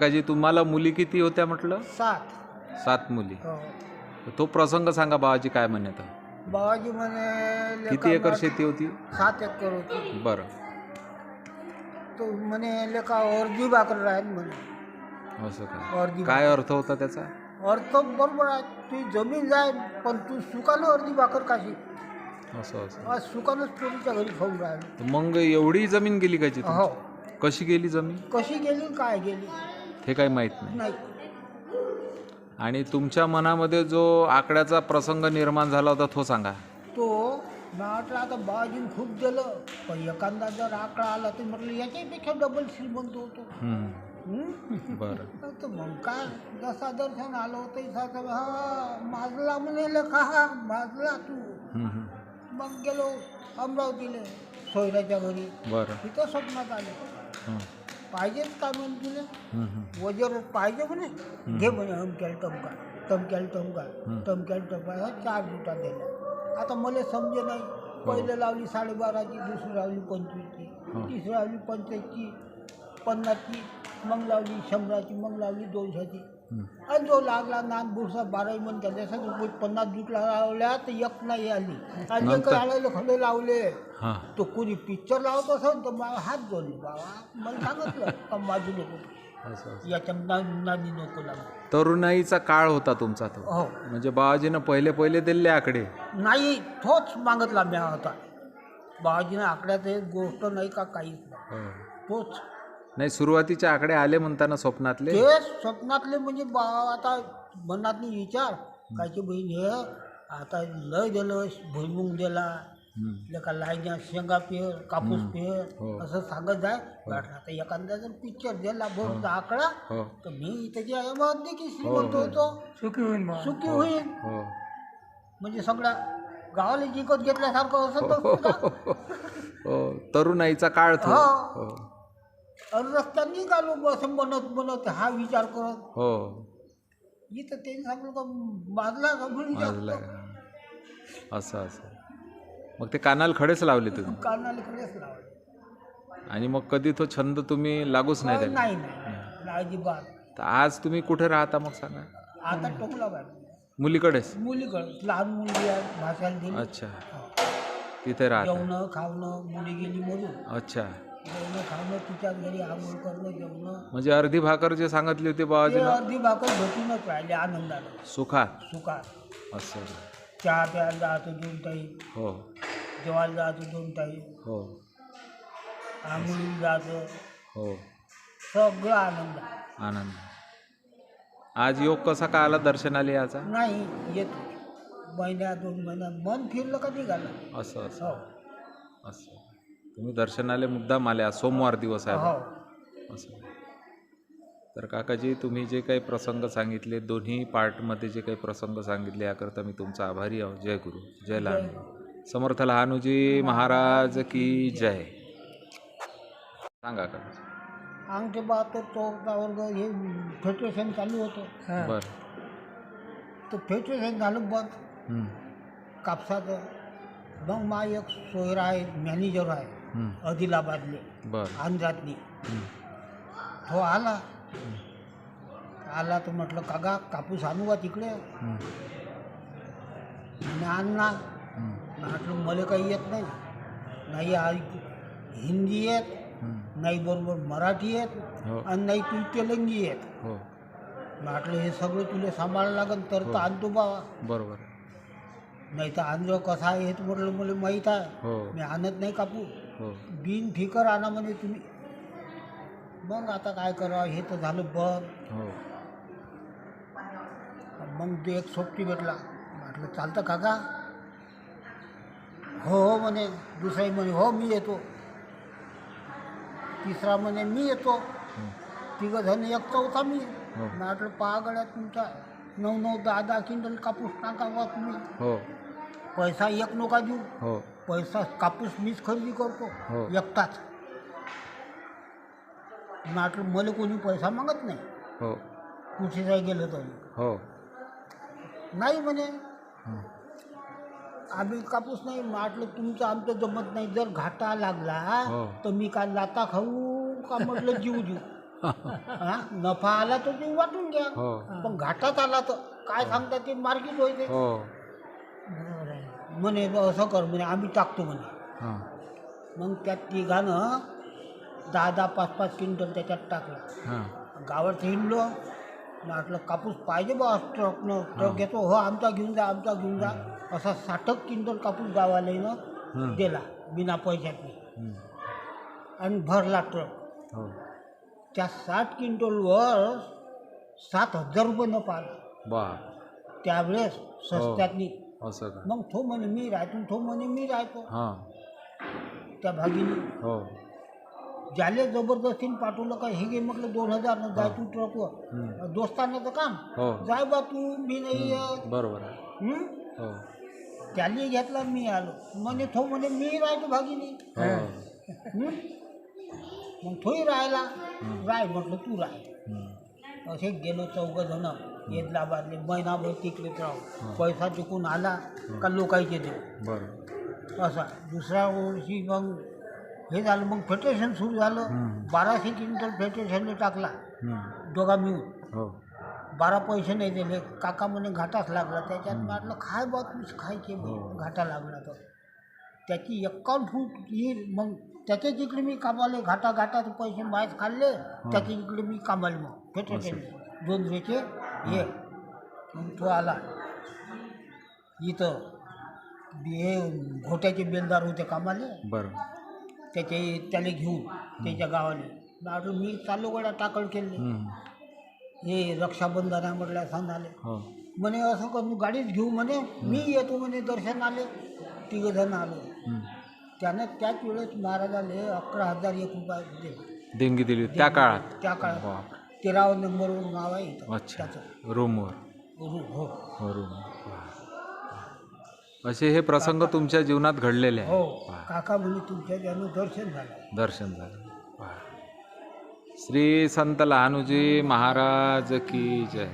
काकाजी तुम्हाला मुली किती होत्या म्हटलं? सात. सात मुली. हो. तो प्रसंग सांगा बाबाजी काय म्हणत? बाबाजी म्हणे किती एकर शेती होती? सात एकर होती. बरं. तो म्हणे लेका अर्धी भाकर आहेत म्हणे. असं काय अर्धी काय अर्थ होता त्याचा? अर्थ बरोबर आहे. तुझी जमीन जाय पण तू सुकानं अर्धी भाकर काशी असं असं. आज सुकानंच पोरीच्या घरी खाऊन राहिलं. तर मग एवढी जमीन गेली? हो. कशी गेली जमीन? कशी गेली काय गेली? हे काही माहीत नाही. आणि तुमच्या मनामध्ये जो आकड्याचा प्रसंग निर्माण झाला होता तो सांगा. तो म्हटलं आता बाबाजीने खूप दिलं पण एखादा जर आकडा आला तर म्हटलं याच्यापेक्षा डबल श्रीमंत होतो. हम्म? बरं. तर मग काय? जसा दर्शन आलं होतं तसा हा माजला म्हणे का हा माजला तू. हम्म, हम्म. मग गेलो अमरावतीला सोयऱ्याच्या घरी. बरं. तिथं स्वप्नात आले. हं, पाहिजेच का म्हणे तुला. वजर पाहिजे म्हणे घे म्हणे अमक्याल टमका. टमक्याल टमका. टमक्याल टमका. ह्या चार बुटा दिल्या आता मला समजे नाही. पहिले लावली साडेबाराची दुसरी लावली पंचवीसची. तिसरी लावली पंचायतची पन्नासची मग लावली शंभराची मग लावली दोनशेची. आणि जो लागला नान बुरसा बाराही मन त्याच्यासाठी पन्नास जुट लावल्या तर एक नाही आली. आणि एक? आलेले खडे लावले. तो कोणी पिक्चर लावत असेल तर मला हात जोडले. बाबा मला सांगितलं माझी नको. याच्या तरुणाईचा काळ होता तुमचा तो. हो. म्हणजे बाबाजीनं पहिले पहिले दिले आकडे. नाही तोच मागतला म्या होता बाबाजीनं आकड्यात एक गोष्ट नाही का काहीच नाही. हो. तोच. नाही सुरुवातीचे आकडे आले म्हणताना स्वप्नातले? ते स्वप्नातले म्हणजे बा आता मनातनी विचार. कायची बहीण हे आता लय दिलं भुईमुंग दिला हम्म. लेका लाईन्या शेंगा पेर कापूस पेर हो. असं सांगत जाय. वाटलं आता एखादा जर पिक्चर दिला बोलचा आकडा हो. तर मी त्याची आई की श्रीमंत होतो. सुखी होईल सुखी होईल हो. म्हणजे सगळ्या गावाला जिंकत घेतल्यासारखं असं तर हो. तरुणाईचा काळ तो. हो. हो. रस्त्याने निघालो असं म्हणत म्हणत हा विचार करत. हो. इथं त्यांनी सांगलं का बाजला का म्हणून वाजला का? असं असं. मग ते कानाला खडेच लावले तुम्ही? कानालीकडेच लावले. आणि मग कधी तो छंद तुम्ही लागूच नाही त्याला? नाही नाही अजिबात. तर आज तुम्ही कुठे राहता मग सांगा? आता टोकला पाहिजे मुलीकडेच? मुलीकडे लहान मुलगी आहे भाषाला दिली अच्छा. तिथे राहता. जेवणं खावणं मुली गेली मरून. अच्छा. जेवणं तिच्याच घरी आंघोळ करणं जेवणं. म्हणजे अर्धी भाकर जे सांगितली होती ते बाबाजीनं अर्धी भाकर भेटूनच राहिले आनंदानं. सुखात सुखात असं चहा प्यायला जायचं दोन टाईम हो. जेवायला जायचं दोन टाईम हो. आंघोळीला जायचं हो. सगळं आनंद. आनंद. आज योग कसा का आला? दर्शनाला याचा? नाही येतो. महिन्यात दोन महिन्यात. मन फिरलं का निघालं? असं असं. हो. असं. तुम्ही दर्शनाला मुद्दाम आले आज सोमवार दिवस आहे. हो. असं. तर काकाजी तुम्ही जे काही प्रसंग सांगितले दोन्ही पार्टमध्ये जे काही प्रसंग सांगितले याकरता मी तुमचा आभारी आहो. जय गुरु. जय लहानू समर्थ लहानूजी महाराज की जय. सांगा का आमच्या बहात्तर चौथा वर्ग हे फेडरेशन चालू होतं. बर. तर फेडरेशन झालं बंद. कापसाचं. मग मा एक सोयरा आहे मॅनेजर आहे. हं, आदिलाबादले बर. आंध्रातली. हं, तो आला. आला तर म्हटलं काका कापूस आणू का तिकडे? हं, आण हं, म्हटलं मला काही येत नाही. नाही आ- हिंदी येत. हं. नाही बरोबर मराठी येत. हो. आणि नाही तू तेलंगी येत. हो. म्हटलं हे सगळं तुला सांभाळायला लागेल तर तर आणतो बाबा. बरोबर. नाही तर आंध्र कसा आहे हे तर म्हटलं मला माहीत आहे. हो. मी आणत नाही कापूस. हो बिन फिकर आणा म्हणजे तुम्ही. मग आता काय करावं हे तर झालं बघ हो. मग ते एक सोबती भेटला. म्हटलं चालतं काका. हो हो म्हणे. दुसराही म्हणे हो मी येतो. तिसरा म्हणे मी येतो. हं, तिघं जण एक चौथा मी. हो. म्हटलं पहा गड्या तुमचा. नऊ नऊ दहा दहा क्विंटल कापूस टाकावा तुम्ही. हो. पैसा एक नका देऊ. हो. पैसा कापूस मीच खरेदी करतो. हो. एकटाच. म्हटलं मला कोणी पैसा मागत नाही. हो. कुठे जाय गेलं तरी. हो. नाही म्हणे. हं, आम्ही कापूस नाही म्हटलं तुमचं आमचं जमत नाही. जर घाटा लागला हो. तर मी काय लाता खाऊ का म्हटलं जीव देऊ? हा? नफा आला तर ते वाटून घ्या. हो. पण घाटात आला तर काय सांगता ते मार्केट होते हो. म्हणे असं कर म्हणे आम्ही टाकतो म्हणे. हां. मग त्यात तिघानं दहा दहा पाच पाच क्विंटल त्याच्यात टाकलं. हां. गावात हिंडलो. म्हटलं कापूस पाहिजे बा ट्रकनं ट्रक घेतो. हो आमचा घेऊन जा आमचा घेऊन जा. असा साठक क्विंटल कापूस गावाला हं. दिला बिना पैशातनी. हं. आणि भरला ट्रक. हो. त्या साठ क्विंटलवर सात हजार रुपये न पाहिला. त्यावेळेस स्वस्त्यातनी असं का? मग तो म्हणे मी राहतो तो म्हणे मी राहतो. हां. त्या भागीने हो. ज्याले जबरदस्तीने पाठवलं का हे घे म्हटलं दोन हजार न जाय तू ट्रकवर हं. दोस्तानाचं काम. हो. जाय बा तू मी नाही येत. बरोबर आहे. हं? हो. त्याने घेतला मी आलो. म्हणे तो म्हणे मी राहतो भागीने. हो. हं? मग तोही राहिला. राय म्हटलं तू राह. हं. असे गेलो चौघ जण. येदलाबादले महिनाभर तिकडेच राहू पैसा चुकून आला का लोकांचे देऊ असा. दुसऱ्या वर्षी मग हे झालं मग फेटेशन सुरू झालं. बाराशे क्विंटल फेटेशनने टाकला. दोघा मिळून. हो. बारा पैसे नाही दिले. काका म्हणे घाटाच लागला. त्याच्यात म्हटलं खाय बा तूच खायचे. घाटा लागला तर त्याची एक्कावन्न फूट येईल मग त्याच्या तिकडे मी कामाले घाटा घाटाचे पैसे माहीत खाल्ले. त्याच्या इकडे मी कामाले मग दोन हे. मग तो आला. इथं हे घोट्याचे बेलदार होते कामाले. बरं. त्याचे त्याला घेऊन त्याच्या गावाले. म्हटलं मी चालू गड्या टाकळ केले. हं. रक्षाबंधन म्हटलं सांग आले हो. म्हणे असं कर तू गाडीच घेऊ म्हणे मी येतो म्हणे दर्शन आले. तिघ जण आलो. त्यानं त्याच वेळेस महाराजाले अकरा हजार एक रुपये दिले देणगी दिली. त्या काळात. त्या काळात. तेरावं नंबरवर नाव आहे इथं. अच्छा. त्याचं. रूमवर. हो. हो रूम. असे हे प्रसंग तुमच्या जीवनात घडलेले आहे हो. वा. काका म्हणे तुमच्या त्यानं दर्शन झालं. दर्शन झालं. वा. श्री संत लहानूजी महाराज की जय.